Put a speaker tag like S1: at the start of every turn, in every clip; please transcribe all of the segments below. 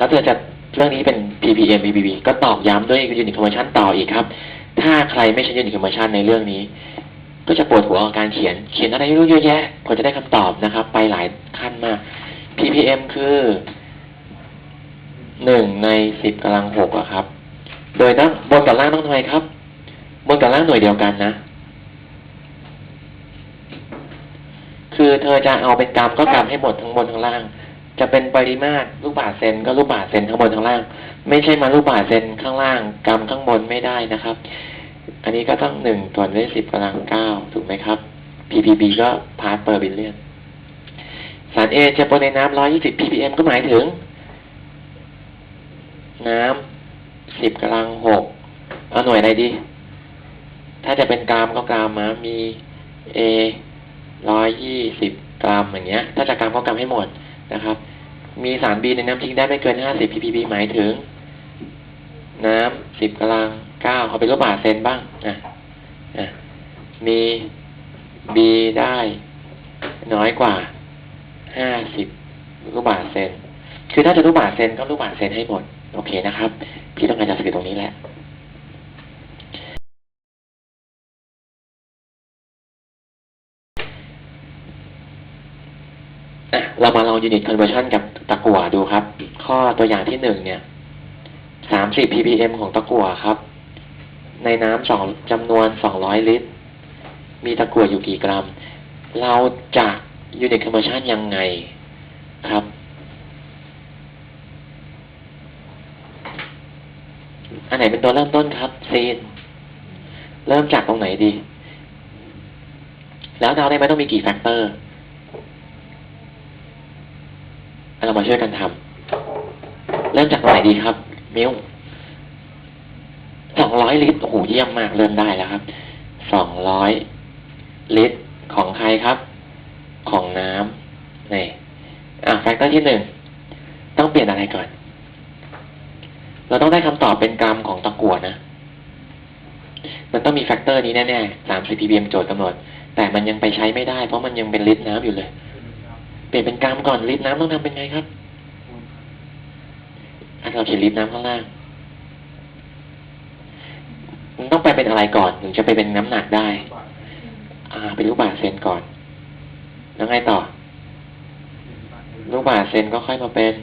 S1: แล้วเธอจะเรื่องนี้เป็น ppm ppb ก็ตอกย้ำด้วย unit conversion ต่ออีกครับ ถ้าใครไม่ใช้ unit conversion ในเรื่องนี้ ก็จะปวดหัวกับการเขียน เขียนอะไรไม่รู้เยอะแยะกว่าจะได้คำตอบนะครับ ไปหลายขั้นมาก ppm คือหนึ่งในสิบกำลังหกอะครับ โดยต้องบนกับล่างต้องทำไมครับ บนกับล่างหน่วยเดียวกันนะ คือเธอจะเอาเป็นกรัมก็กรัมให้หมดทั้งบนทั้งล่าง จะเป็นปริมาตรลูกบาศก์เซนก็ลูกบาศก์เซนทั้งบนทั้งล่าง ไม่ใช่มาลูกบาศก์เซนข้างล่างกรัมข้างบนไม่ได้นะครับ อันนี้ก็ต้องหนึ่งส่วนด้วยสิบกำลังเก้าถูกไหมครับ ppb ก็พาร์ตเปอร์บิลเลียนสาร A จะปนในน้ำ120 ppm ก็หมายถึง น้ำ10กำลัง6เอาหน่วยอะไรดี ถ้าจะเป็นกรัมก็กรัมมามี A 120กรัมอย่างเงี้ย ถ้าจะกรัมก็กรัมให้หมดนะครับ มีสาร B ในน้ำทิ้งได้ไม่เกิน 50 ppb หมายถึง น้ำ10กำลัง9เอาเป็นรูปบาทเซนบ้างอะอะมี B ได้น้อยกว่าห้าสิบลูกบาทเซน คือถ้าจะลูกบาทเซนก็ลูกบาทเซนให้หมด โอเคนะครับ พี่ต้องการจะสื่อตรงนี้แหละ อะ เรามาลองยูนิตคอนเวอร์ชันกับตะกั่วดูครับ ข้อตัวอย่างที่หนึ่งเนี่ยสามสิบ ppm ของตะกั่วครับ ในน้ำสองจำนวนสองร้อยลิตร มีตะกั่วอยู่กี่กรัม เราจะยูนิตคอนเวอร์ชันยังไงครับ อันไหนเป็นตัวเริ่มต้นครับซีนเริ่มจากตรงไหนดี แล้วเราได้ไหมต้องมีกี่แฟกเตอร์ เรามาช่วยกันทำเริ่มจากตรงไหนดีครับ มิวสองร้อยลิตรโอ้โหเยี่ยมมากเริ่มได้แล้วครับสองร้อยลิตรของใครครับ ของน้ำนี่อะแฟกเตอร์ที่หนึ่งต้องเปลี่ยนอะไรก่อน เราต้องได้คำตอบเป็นกรัมของตะกั่วนะ มันต้องมีแฟกเตอร์นี้แน่ๆสามสิบ ppm โจทย์กำหนด แต่มันยังไปใช้ไม่ได้ เพราะมันยังเป็นลิตรน้ำอยู่เลย เปลี่ยนเป็นกรัมก่อนลิตรน้ำต้องทำเป็นไงครับอะเราเขียนลิตรน้ำข้างล่างต้องไปเป็นอะไรก่อนถึงจะไปเป็นน้ำหนักได้ อ่า เป็นลูกบาศเซนก่อน แล้วไงต่อ ลูกบาศเซนก็ค่อยมาเป็น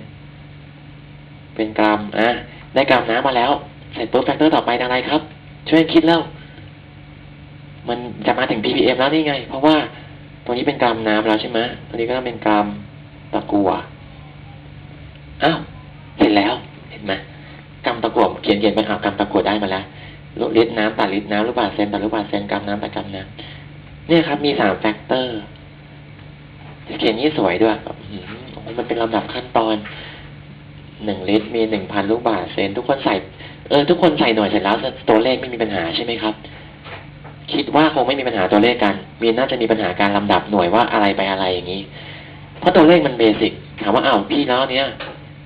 S1: เป็นกรัมอะได้กรัมน้ำมาแล้ว เสร็จปุ๊บแฟกเตอร์ต่อไปอะไรครับ ช่วยคิดแล้ว มันจะมาถึง ppm แล้วนี่ไง เพราะว่า ตรงนี้เป็นกรัมน้ำแล้วใช่ไหมตรงนี้ก็ต้องเป็นกรัมตะกัวอ้าวเสร็จแล้ว เห็นไหมกรัมตะกัวเขียนเขียนไปหากรัมตะกัวได้มาแล้วลิตรน้ำต่อลิตรน้ำลูกบาศเซนต่อลูกบาศเซนกรัมน้ำต่อกรัมน้ำเนี่ยครับมีสามแฟกเตอร์เขียนนี้สวยด้วยมันเป็นลำดับขั้นตอนหนึ่งลิตรมีหนึ่งพันลูกบาศเซนทุกคนใส่เออทุกคนใส่หน่วยเสร็จแล้วตัวเลขไม่มีปัญหาใช่ไหมครับ คิดว่าคงไม่มีปัญหาตัวเลขกัน มีน่าจะมีปัญหาการลำดับหน่วยว่าอะไรไปอะไรอย่างนี้ เพราะตัวเลขมันเบสิกถามว่าอ้าวพี่แล้วเนี้ย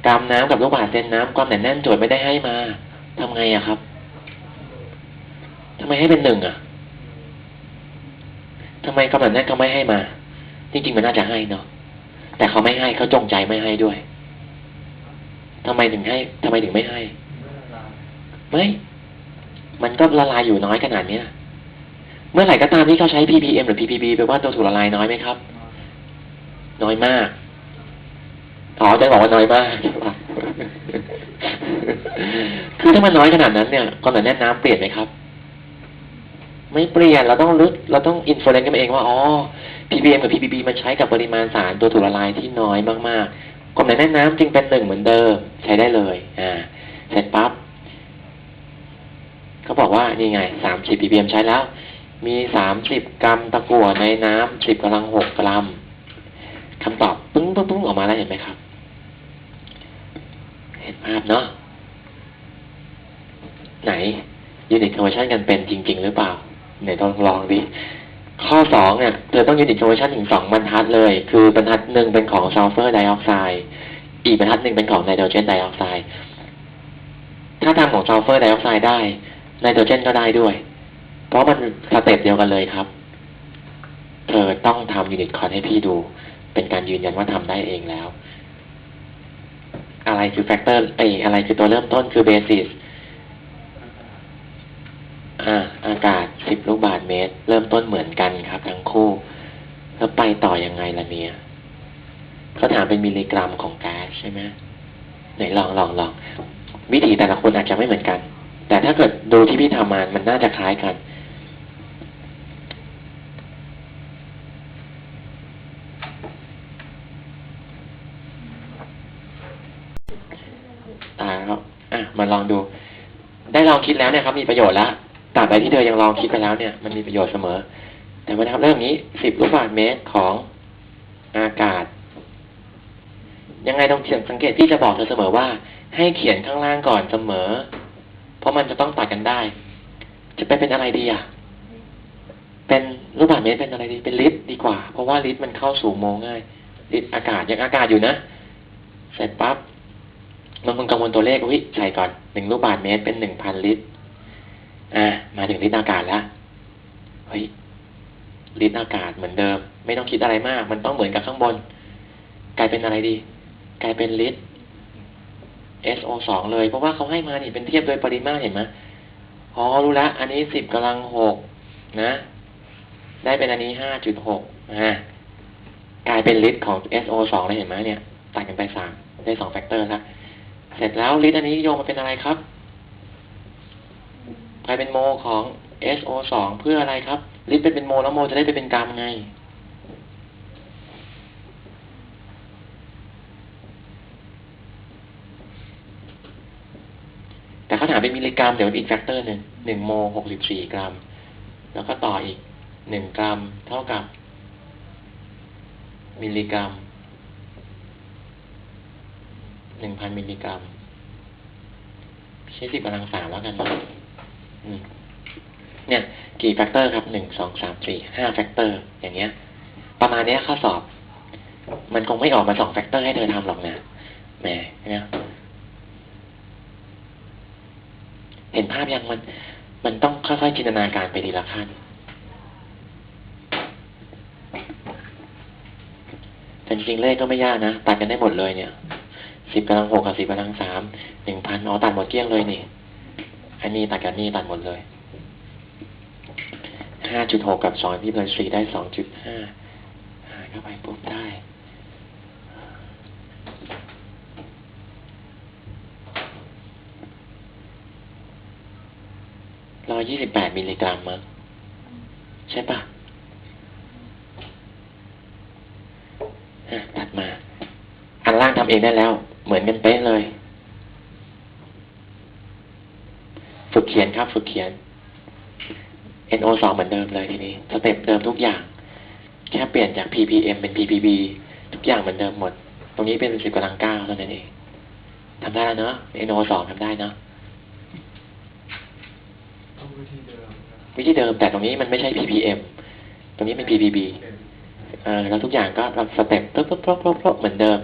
S1: กรัมน้ำกับลูกบาศก์เซนน้ำความหนาแน่นโจทย์ไม่ได้ให้มาทำไงอะครับทำไมให้เป็นหนึ่งอะทำไมกำหนดแน่นเขาไม่ให้มา จริงๆมันน่าจะให้เนาะแต่เขาไม่ให้เขาจงใจไม่ให้ด้วยทำไมถึงให้ทำไมถึงไม่ให้ ไม่ มันก็ละลายอยู่น้อยขนาดเนี้ย เมื่อไหร่ก็ตามที่เขาใช้ ppm หรือ ppb แปลว่าตัวถูกละลายน้อยไหมครับ น้อยมาก อ๋อจะบอกว่าน้อยมาก คือถ้ามันน้อยขนาดนั้นเนี่ยความหนาแน่นน้ำเปลี่ยนไหมครับ ไม่เปลี่ยน เราต้องลึกเราต้องอินฟลูเอนซ์กันเองว่า อ๋อ ppm กับ ppb มันใช้กับปริมาณสารตัวถูกละลายที่น้อยมากๆความหนาแน่นน้ำจึงเป็นหนึ่งเหมือนเดิม ใช้ได้เลย อ่า เสร็จปั๊บเขาบอกว่านี่ไงสามสิบ ppm ใช้แล้ว มีสามสิบกรัมตะกั่วในน้ำสิบกำลังหกกรัมคำตอบปึ้งปึ้งปึ้งออกมาแล้วเห็นไหมครับ เห็นภาพเนาะไหนยูนิตคอนเวอร์ชันกันเป็นจริง ๆ หรือเปล่าไหนลองลองดิข้อสองเนี่ยเธอต้องยูนิตคอนเวอร์ชันถึงสองบรรทัดเลย คือบรรทัดหนึ่งเป็นของซัลเฟอร์ไดออกไซด์อีกบรรทัดหนึ่งเป็นของไนโตรเจนไดออกไซด์ถ้าทำของซัลเฟอร์ไดออกไซด์ได้ไนโตรเจนก็ได้ด้วย เพราะมันสเต็ปเดียวกันเลยครับ เธอต้องทำยูนิตคอนให้พี่ดู เป็นการยืนยันว่าทำได้เองแล้ว อะไรคือแฟกเตอร์ไออะไรคือตัวเริ่มต้นคือเบสิสอ่าอากาศสิบลูกบาศก์เมตร เริ่มต้นเหมือนกันครับ ทั้งคู่ แล้วไปต่อยังไงล่ะเนี่ยเขาถามเป็นมิลลิกรัมของแก๊าซใช่ไหมไหนลองลองลองวิธีแต่ละคนอาจจะไม่เหมือนกัน แต่ถ้าเกิดดูที่พี่ทำมามันน่าจะคล้ายกัน ตายแล้ว อะ มาลองดู ได้ลองคิดแล้วเนี่ยครับมีประโยชน์แล้วตราบใดที่เธอยังลองคิดไปแล้วเนี่ยมันมีประโยชน์เสมอ แต่มาทำเรื่องนี้สิบลูกบาศก์เมตรของอากาศ ยังไงต้องเขียนสังเกตที่จะบอกเธอเสมอว่า ให้เขียนข้างล่างก่อนเสมอ เพราะมันจะต้องตัดกันได้ จะไปเป็นอะไรดีอะเป็นลูกบาศก์เมตรเป็นอะไรดีเป็นลิตรดีกว่า เพราะว่าลิตรมันเข้าสู่โมง่ายลิตรอากาศยังอากาศอยู่นะ เสร็จปั๊บ บางคนกังวลตัวเลขวิใส่ก่อนหนึ่งลูกบาศก์เมตรเป็นหนึ่งพันลิตร อ่า มาถึงลิตรอากาศแล้วเฮ้ยลิตรอากาศเหมือนเดิม ไม่ต้องคิดอะไรมาก มันต้องเหมือนกับข้างบน กลายเป็นอะไรดี กลายเป็นลิตร SO สองเลย เพราะว่าเขาให้มาเนี่เป็นเทียบโดยปริมาตรเห็นไหมอ๋อรู้ละ อันนี้สิบกำลังหกนะ ได้เป็นอันนี้ห้าจุดหกอ่ากลายเป็นลิตรของ SO สองเลยเห็นไหมเนี่ยตัดกันไปสามได้สองแฟกเตอร์แล้ว เสร็จแล้วลิตรอันนี้โยงมาเป็นอะไรครับกลายเป็นโมของ SO สองเพื่ออะไรครับ ลิตรเป็นเป็นโมแล้วโมจะได้ไปเป็นกรัมไง แต่เขาถามเป็นมิลลิกรัมเดี๋ยวอีกแฟกเตอร์หนึ่งหนึ่งโมหกสิบสี่กรัม แล้วก็ต่ออีกหนึ่งกรัมเท่ากับมิลลิกรัม หนึ่งพันมิลลิกรัม ใช้สิบกำลังสามแล้วกันนะอืมเนี่ย กี่แฟกเตอร์ครับหนึ่งสองสามสี่ห้าแฟกเตอร์ อย่างเงี้ย ประมาณเนี้ยข้อสอบ มันคงไม่ออกมาสองแฟกเตอร์ให้เธอทำหรอกนะแหมเนี่ยเห็นภาพยังมัน มันต้องค่อยๆจินตนาการไปทีละขั้นแต่จริงเลขก็ไม่ยากนะ ตัดกันได้หมดเลยเนี่ย สิบกำลังหกกับสิบกำลังสามหนึ่งพันอ๋อตัดหมดเกลี้ยงเลยนี่อันนี้ตัดกับนี่ตัดหมดเลยห้าจุดหกกับสองพี่เพิร์สี่ได้สองจุดห้าหารเข้าไปปุ๊บได้ร้อยยี่สิบแปดมิลลิกรัมมั้งใช่ปะ่ะตัดมา อันล่างทำเองได้แล้ว เหมือนกันเป๊ะเลย ฝึกเขียนครับ ฝึกเขียน NO สองเหมือนเดิมเลยทีนี้สเต็ปเดิมทุกอย่าง แค่เปลี่ยนจาก ppm เป็น ppb ทุกอย่างเหมือนเดิมหมด ตรงนี้เป็นสิบกำลังเก้าเท่านั้นเองทำได้แล้วเนาะ NO สองทำได้เนาะ
S2: ต้องวิธีเดิมครับ
S1: วิธีเดิมแต่ตรงนี้มันไม่ใช่ ppm ตรงนี้เป็น ppb เออแล้วทุกอย่างก็สเต็ปปุ๊บปุ๊บปุ๊บปุ๊บปุ๊บเหมือนเดิม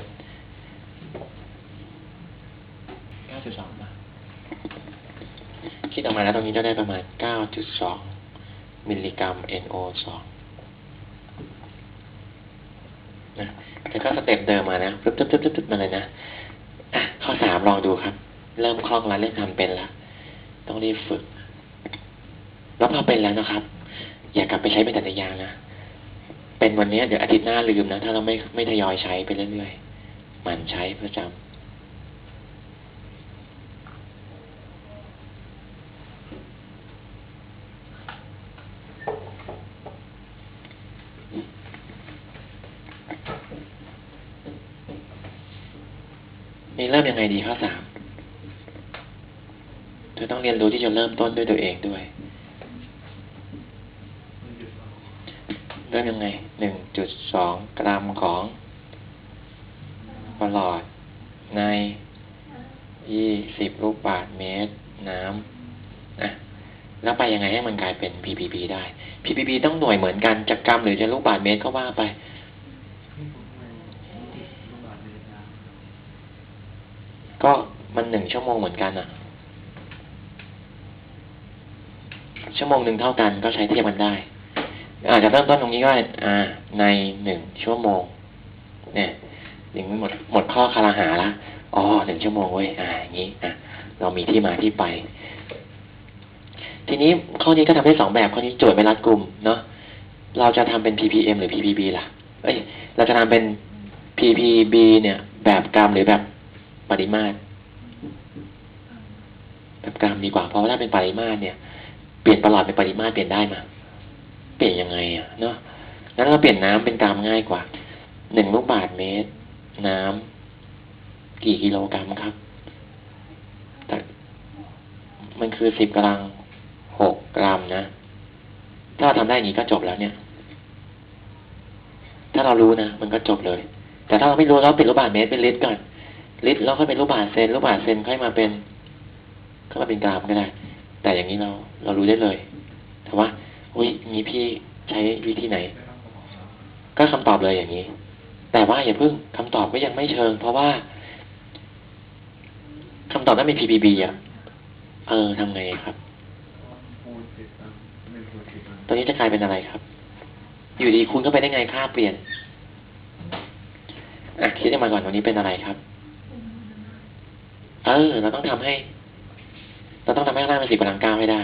S1: เก้าจุดสองมาคิดออก มาแล้วตรงนี้จะได้ประมาณเก้าจุดสองมิลลิกรัม NO สองนะแล้วก็สเต็ปเดิมมานะปุ๊บปุ๊บปุ๊บปุ๊บมาเลยนะ อะ ข้อสามลองดูครับ เริ่มคล่องแล้วเริ่มทำเป็นแล้ว ต้องรีบฝึก แล้วพอเป็นแล้วนะครับ อย่ากลับไปใช้เป็นแต่ในยางนะ เป็นวันนี้เดี๋ยวอาทิตย์หน้าลืมนะ ถ้าเราไม่ไม่ทยอยใช้ไปเรื่อยๆ หมันใช้ประจำนี่เริ่มยังไงดีข้อสาม เรียนรู้ที่จะเริ่มต้นด้วยตัวเองด้วย
S2: เริ่
S1: มยังไงหนึ่งจุดสองกรัมของประหลอดในยี่สิบลูกบาศก์เมตร น้ำอะแล้วไปยังไงให้มันกลายเป็น ppb ได้ ppb ต้องหน่วยเหมือนกันจากกรัมหรือจะลูกบาศก์เมตรก็ว่าไปก็มันหนึ่งชั่วโมงเหมือนกันอะ ชั่วโมงหนึ่งเท่ากันก็ใช้เทียบมันได้ อาจจะเริ่มต้นตรงนี้ก็ได้อ่า ในหนึ่งชั่วโมง เนี่ยอย่างนี้หมดหมดข้อคารหาละอ๋อหนึ่งชั่วโมงเว้ยอ่าอย่างนี้อะเรามีที่มาที่ไป ทีนี้ข้อนี้ก็ทำได้สองแบบข้อนี้โจทย์ไม่รัดกลุ่มเนาะเราจะทำเป็น ppm หรือ ppb ล่ะ เอ้ย เราจะทำเป็น ppb เนี่ย แบบกรัมหรือแบบปริมาตรแบบกรัมดีกว่า เพราะว่าถ้าเป็นปริมาตรเนี่ย ปลี่ยนประหลอดเป็นปริมาตรเปลี่ยนได้มาเปลี่ยนยังไงอะเนาะงั้นเราเปลี่ยนน้ำเป็นกรัมง่ายกว่าหนึ่งลูกบาศก์เมตร น้ำกี่กิโลกรัมครับแต่มันคือสิบกำลังหกกรัมนะ ถ้าเราทำได้อย่างนี้ก็จบแล้วเนี่ย ถ้าเรารู้นะมันก็จบเลย แต่ถ้าเราไม่รู้เราเปลี่ยนลูกบาศก์เมตรเป็นลิตรก่อนลิตรแล้วค่อยเป็นลูกบาศก์เซนลูกบาศก์เซนค่อยมาเป็นค่อยมาเป็นกรัมก็ได้ แต่อย่างนี้เราเรารู้ได้เลยแต่ว่าอุ้ยงี้พี่ใช้วิธีไหน ก็คำตอบเลยอย่างนี้ แต่ว่าอย่าเพิ่งคำตอบก็ยังไม่เชิง เพราะว่าคำตอบนั้นเป็น PPB อะ เออทำไงครับ
S2: ตอน
S1: นี้จะกลายเป็นอะไรครับ อยู่ดีคุณเข้าไปได้ไงค่าเปลี่ยนอะคิดออกมาก่อนตัวนี้เป็นอะไรครับ เออ เราต้องทำให้ เราต้องทำให้ข้างล่างเป็นสิบกำลังเก้าให้ได้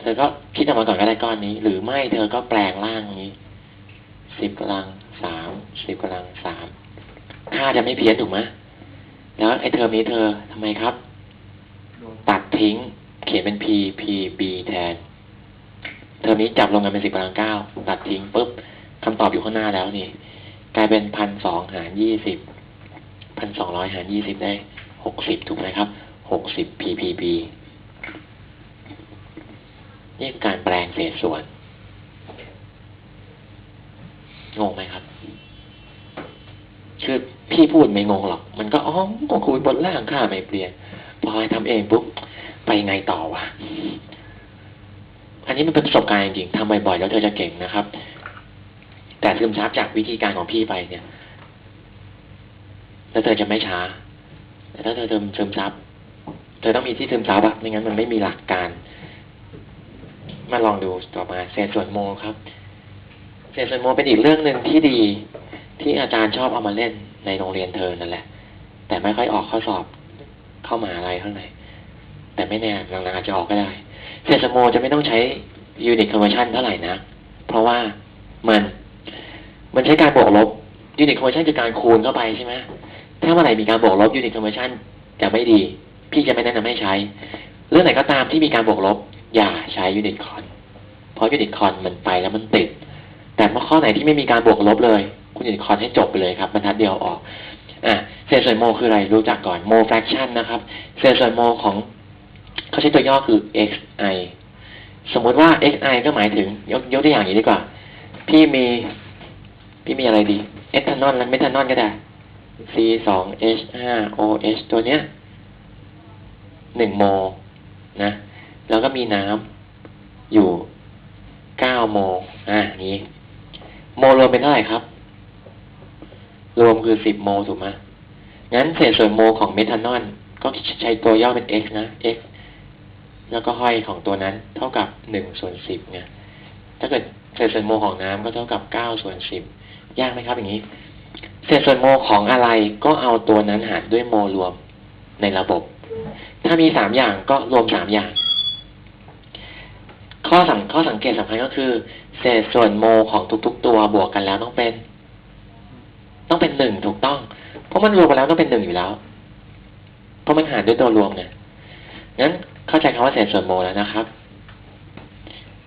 S1: เธอก็คิดออกมาก่อนก็ได้ก้อนนี้ หรือไม่เธอก็แปลงร่างนี้สิบกำลังสามสิบกำลังสามค่าจะไม่เพี้ยนถูกไหมแล้วไอ้เทอมนี้เธอทำไมครับ ตัดทิ้ง เขียนเป็น p p b แทน เทอมนี้จับลงกันเป็นสิบกำลังเก้าตัดทิ้งปุ๊บคำตอบอยู่ข้างหน้าแล้วนี่ กลายเป็นพันสองหารยี่สิบพันสองร้อยหารยี่สิบได้หกสิบถูกไหมครับ หกสิบ p p b นี่การแปลงเศษส่วน งงไหมครับคือพี่พูดไม่งงหรอก มันก็อ๋อก็คุยบนล่างค่าไม่เปลี่ยน พอให้ทำเองปุ๊บ ไปไงต่อวะ อันนี้มันเป็นประสบการณ์จริงๆทำบ่อยๆแล้วเธอจะเก่งนะครับ แต่ซึมซับจากวิธีการของพี่ไปเนี่ย แล้วเธอจะไม่ช้า แต่ถ้าเธอซึมซึมซับ เธอต้องมีที่ซึมซับอะไม่งั้นมันไม่มีหลักการ มาลองดูต่อมาเศษส่วนโมครับเศษส่วนโมเป็นอีกเรื่องหนึ่งที่ดี ที่อาจารย์ชอบเอามาเล่นในโรงเรียนเธอนั่นแหละ แต่ไม่ค่อยออกข้อสอบเข้ามาอะไรข้างในแต่ไม่แน่หลังๆอาจจะออกก็ได้เศษส่วนโมจะไม่ต้องใช้ยูนิตคอนเวอร์ชันเท่าไหร่นะเพราะว่ามัน มันใช้การบวกลบยูนิตคอนเวอร์ชันคือการคูณเข้าไปใช่ไหมถ้าเมื่อไหร่มีการบวกลบยูนิตคอนเวอร์ชันจะไม่ดี พี่จะไม่แนะนำให้ใช้ เรื่องไหนก็ตามที่มีการบวกลบ อย่าใช้ยูนิตคอนเพราะยูนิตคอนมันไปแล้วมันติด แต่เมื่อข้อไหนที่ไม่มีการบวกลบเลย คุณยูนิตคอนให้จบไปเลยครับบรรทัดเดียวออกอะเศษส่วนโมคืออะไรรู้จักก่อนโมแฟคชันนะครับเศษส่วนโมของเขาใช้ตัวย่อคือ xi สมมุติว่า xi ก็หมายถึงยกยกตัวอย่างอย่างนี้ดีกว่า พี่มีพี่มีอะไรดีเอทานอลและเมทานอลก็ได้ c สอง h ห้า o h ตัวเนี้ย หนึ่งโมนะ แล้วก็มีน้ำอยู่เก้าโมอะอย่านี้ โมรวมเป็นเท่าไหร่ครับ รวมคือสิบโมถูกไหมงั้นเศษส่วนโมของเมทานอลก็ใช้ตัวย่อเป็น x นะ x แล้วก็ห้อยของตัวนั้นเท่ากับหนึ่งส่วนสิบไงถ้าเกิดเศษส่วนโมของน้ำก็เท่ากับเก้าส่วนสิบยากไหมครับอย่างนี้ เศษส่วนโมของอะไรก็เอาตัวนั้นหารด้วยโมรวมในระบบ ถ้ามีสามอย่างก็รวมสามอย่าง ข้อสังข้อสังเกตสำคัญก็คือ เศษส่วนโมของทุก ๆ ตัวบวกกันแล้วต้องเป็น ต้องเป็นหนึ่งถูกต้อง เพราะมันรวมกันแล้วต้องเป็นหนึ่งอยู่แล้ว เพราะมันหารด้วยตัวรวมไงงั้นเข้าใจคำว่าเศษส่วนโมแล้วนะครับ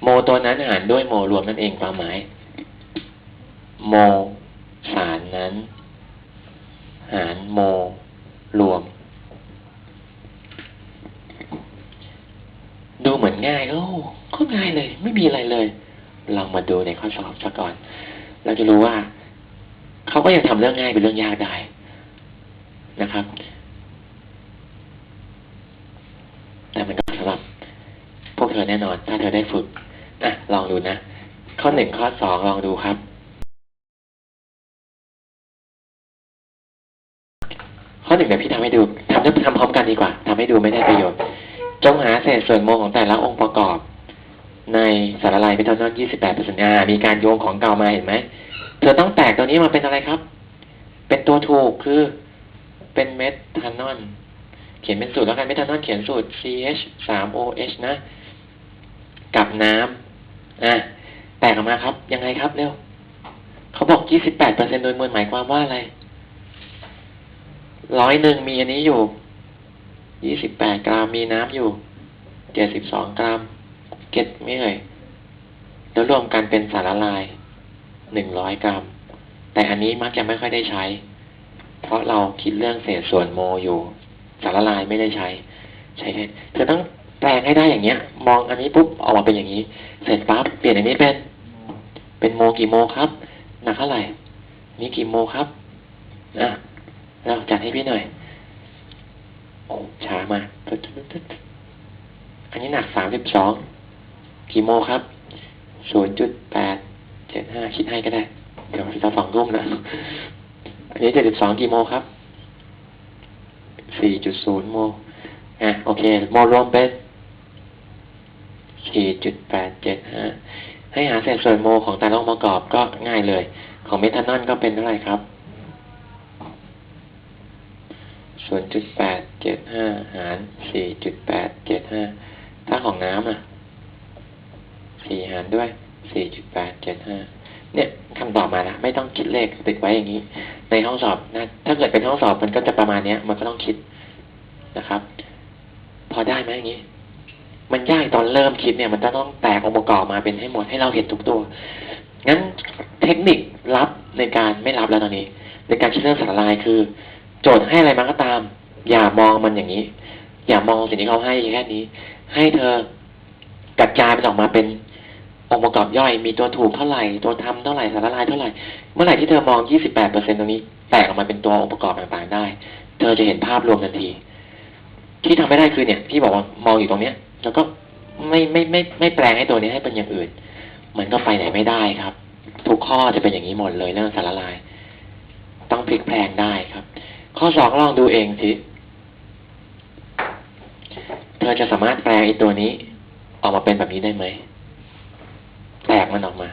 S1: โมตัวนั้นหารด้วยโมรวมนั่นเองความหมาย โมสารนั้น หารโมรวม ดูเหมือนง่ายโอ้ก็ง่ายเลย ไม่มีอะไรเลย ลองมาดูในข้อสอบซะก่อน เราจะรู้ว่า เขาก็ยังทำเรื่องง่ายเป็นเรื่องยากได้นะครับ แต่มันก็สำหรับ พวกเธอแน่นอน ถ้าเธอได้ฝึกอะลองดูนะ ข้อหนึ่งข้อสองลองดูครับ ข้อหนึ่งเดี๋ยวพี่ทำให้ดูทำทำพร้อมกันดีกว่าทำให้ดูไม่ได้ประโยชน์ จงหาเศษส่วนโมของแต่ละองค์ประกอบ ในสารละลายเมทานอล28เปอร์เซ็นต์มีการโยงของเก่ามาเห็นไหม เธอต้องแตกตัวนี้มาเป็นอะไรครับ เป็นตัวถูกคือเป็นเมทานอน เขียนเป็นสูตรแล้วกันเมทานอนเขียนสูตร CH 3 OH นะ กับน้ำอะแตกออกมาครับ ยังไงครับเร็วเขาบอก28%โดยมวลหมายความว่าอะไรร้อยหนึ่งมีอันนี้อยู่ 28กรัมมีน้ำอยู่72กรัม เก็ตไม่เอ่ยแล้วรวมกันเป็นสารละลาย100กรัม แต่อันนี้มักจะไม่ค่อยได้ใช้ เพราะเราคิดเรื่องเศษส่วนโมอยู่ สารละลายไม่ได้ใช้ ใช้แค่เธอต้องแปลงให้ได้อย่างเงี้ย มองอันนี้ปุ๊บออกมาเป็นอย่างนี้ เสร็จปั๊บเปลี่ยนอันนี้เป็น เป็นโมกี่โมครับหนักเท่าไหร่นี่กี่โมครับอะเราจัดให้พี่หน่อย ช้ามาอันนี้หนักสามสิบสองกี่โมครับศูนย์จุดแปดเจ็ดห้าคิดให้ก็ได้ เดี๋ยวจะสองทุ่มนะ อันนี้เจ็ดสิบสองกี่โมครับสี่จุดศูนย์โมอะโอเค โมรวมเป็นสี่จุดแปดเจ็ดห้าให้หาเศษส่วนโมของแต่ละองค์ประกอบก็ง่ายเลย ของเมทานอลก็เป็นเท่าไหร่ครับ ศูนจุดแปดเจ็ดห้าหารสี่จุดแปดเจ็ดห้าถ้าของน้ำอะสี่หารด้วยสี่จุดแปดเจ็ดห้าเนี่ยคำตอบมาละไม่ต้องคิดเลขติดไว้อย่างนี้ ในห้องสอบนะถ้าเกิดเป็นห้องสอบมันก็จะประมาณเนี้ย มันก็ต้องคิดนะครับ พอได้ไหมอย่างนี้ มันยากตอนเริ่มคิดเนี่ย มันจะต้องแตกองค์ประกอบมาเป็นให้หมดให้เราเห็นทุกตัวงั้นเทคนิครับในการไม่รับแล้วตอนนี้ ในการคิดเรื่องสารลายคือ โจทย์ให้อะไรมาก็ตาม อย่ามองมันอย่างนี้ อย่ามองสิ่งที่เขาให้แค่นี้ ให้เธอกระจายมันออกมาเป็นองค์ประกอบย่อย มีตัวถูกเท่าไหร่ ตัวทำเท่าไหร่สารละลายเท่าไหร่ เมื่อไหร่ที่เธอมอง 28%ตรงนี้ แตกออกมาเป็นตัวองค์ประกอบต่างๆได้ เธอจะเห็นภาพรวมทันที ที่ทำไม่ได้คือเนี่ย ที่บอกว่ามองอยู่ตรงเนี้ย แล้วก็ไม่ไม่ไม่ไม่แปลงให้ตัวนี้ให้เป็นอย่างอื่น มันก็ไปไหนไม่ได้ครับ ทุกข้อจะเป็นอย่างนี้หมดเลยเรื่องสารละลาย ต้องพลิกแปลงได้ครับ ข้อสองลองดูเองสิ เธอจะสามารถแปลงไอ้ตัวนี้ ออกมาเป็นแบบนี้ได้ไหม แตกมันออกมา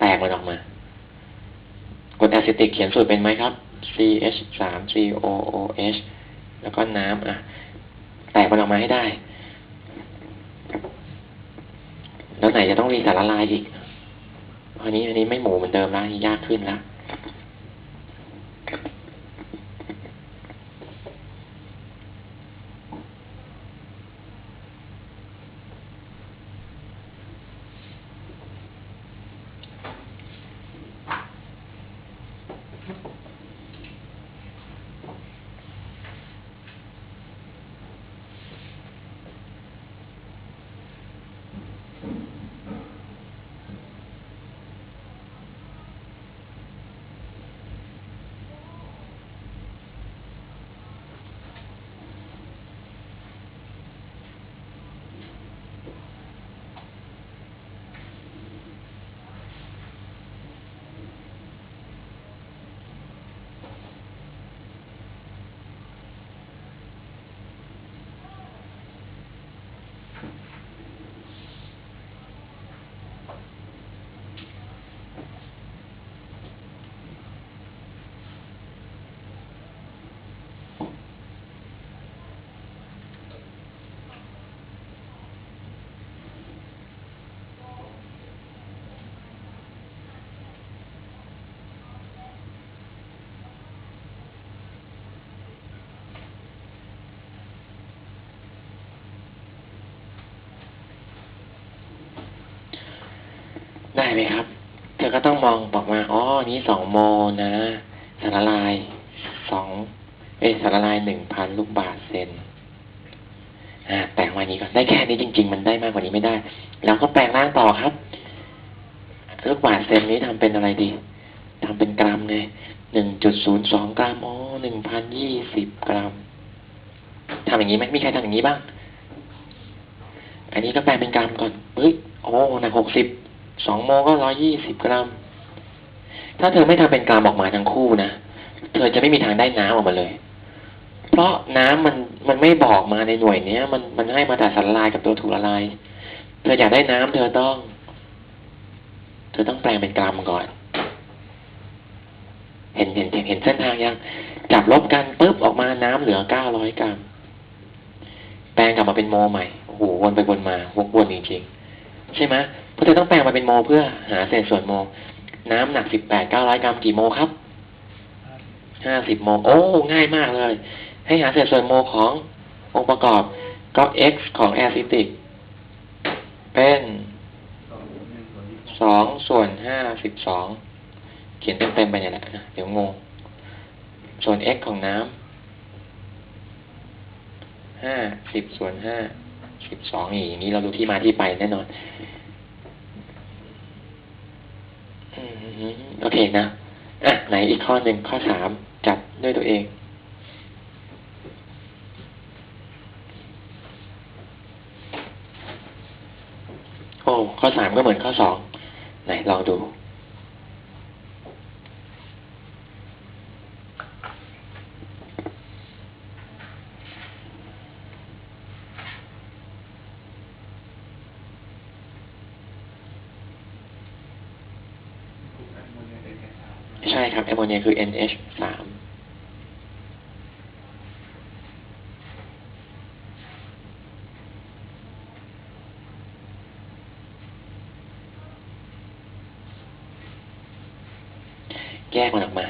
S1: แตกมันออกมากดแอซิติกเขียนสูตรเป็นไหมครับ CH 3 COOH แล้วก็น้ำอะ แตกมันออกมาให้ได้ แล้วไหนจะต้องมีสารละลายอีกอันนี้อันนี้ไม่หมูเหมือนเดิมแล้วนี่ยากขึ้นแล้ว ได้ไหมครับ เธอก็ต้องมองบอกมาอ๋อนี้สองโมนะ สารละลายสองเอสารละลายหนึ่งพันลูกบาศก์เซนอ่าแปลงมานี้ก่อนได้แค่นี้จริง ๆ มันได้มากกว่านี้ไม่ได้ แล้วก็แปลงร่างต่อครับ ลูกบาศก์เซนนี้ทำเป็นอะไรดีทำเป็นกรัมไงหนึ่งจุดศูนย์สองกรัมอ๋อหนึ่งพันยี่สิบกรัมทำอย่างนี้ไหมมีใครทำอย่างนี้บ้าง อันนี้ก็แปลงเป็นกรัมก่อนเฮ้ยโอ้หนักหกสิบ สองโมก็ร้อยี่สิบกรัม ถ้าเธอไม่ทำเป็นกรัมออกมาทั้งคู่นะ เธอจะไม่มีทางได้น้ำออกมาเลย เพราะน้ำมันมันไม่บอกมาในหน่วยเนี้ย มันมันให้มาแต่สารละลายกับตัวถูกละลาย เธออยากได้น้ำเธอต้อง เธอต้องแปลงเป็นกรัมก่อน เห็นเห็นเห็นเห็นเส้นทางยัง จับลบกันปุ๊บออกมาน้ำเหลือเก้าร้อยกรัม แปลงกลับมาเป็นโมใหม่ โอ้โหวนไปวนมาวกวนจริงๆ ใช่ไหมเพราะเธอต้องแปลงมาเป็นโมเพื่อหาเศษส่วนโม น้ำหนักสิบแปดเก้าร้อยกรัมกี่โมครับห้าสิบโม โอ้ ง่ายมากเลย ให้หาเศษส่วนโมขององค์ประกอบก็ x ของแอซิติก เป็น
S2: สองส่วน
S1: ห้าสิบสองเขียนเต็มๆไปเนี่ยแหละนะเดี๋ยวงง ส่วน x ของน้ำห้าสิบส่วนห้า สิบสองอย่างนี้เรารู้ที่มาที่ไปแน่นอนโอเคนะ อะ ไหนอีกข้อหนึ่งข้อสามจับด้วยตัวเองโอ้ข้อสามก็เหมือนข้อสองไหนลองดู
S2: แอมโมเนียเอกสาร
S1: ใช่ครับแอมโม เนียคือ NH สามแยกมันออกมา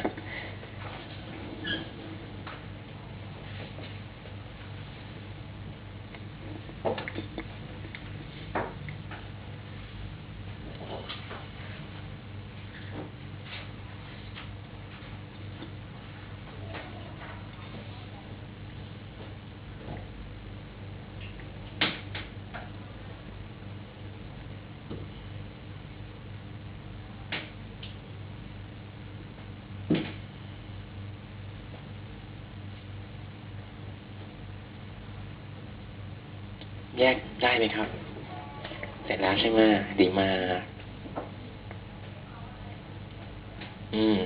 S1: แยก ไหมครับ เสร็จแล้วใช่ไหมดีมากอืม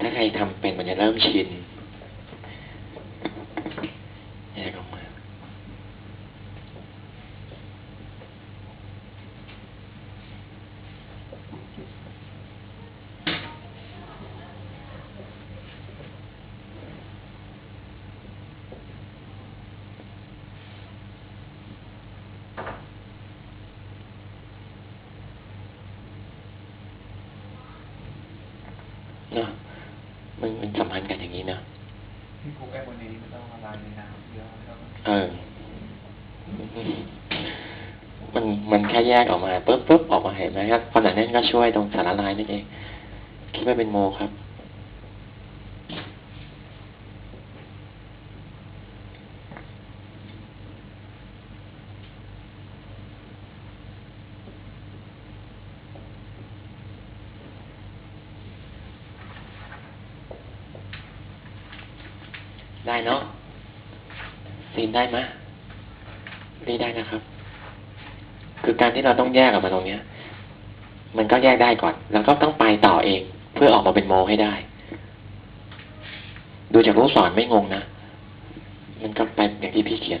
S1: ถ้าใครทำเป็นมันจะเริ่มชินแยกออกมา เนาะมันมันสัมพันธ์กันอย่างนี้เนาะ
S2: ที่พวกแอมโมเนียนี่มันต้องละลายในน้ำเยอะแล้วก็
S1: เออ มันมันแค่แยกออกมาปุ๊บปุ๊บออกมาเห็นไหมครับขนาดนั้นก็ช่วยตรงสารละลายนั่นเอง คิดว่าเป็นโมครับ ได้เนาะซีนได้ไหมรีได้นะครับ คือการที่เราต้องแยกออกมาตรงเนี้ย มันก็แยกได้ก่อน แล้วก็ต้องไปต่อเอง เพื่อออกมาเป็นโมให้ได้ ดูจากรูปสอนไม่งงนะ มันก็ไปอย่างที่พี่เขียน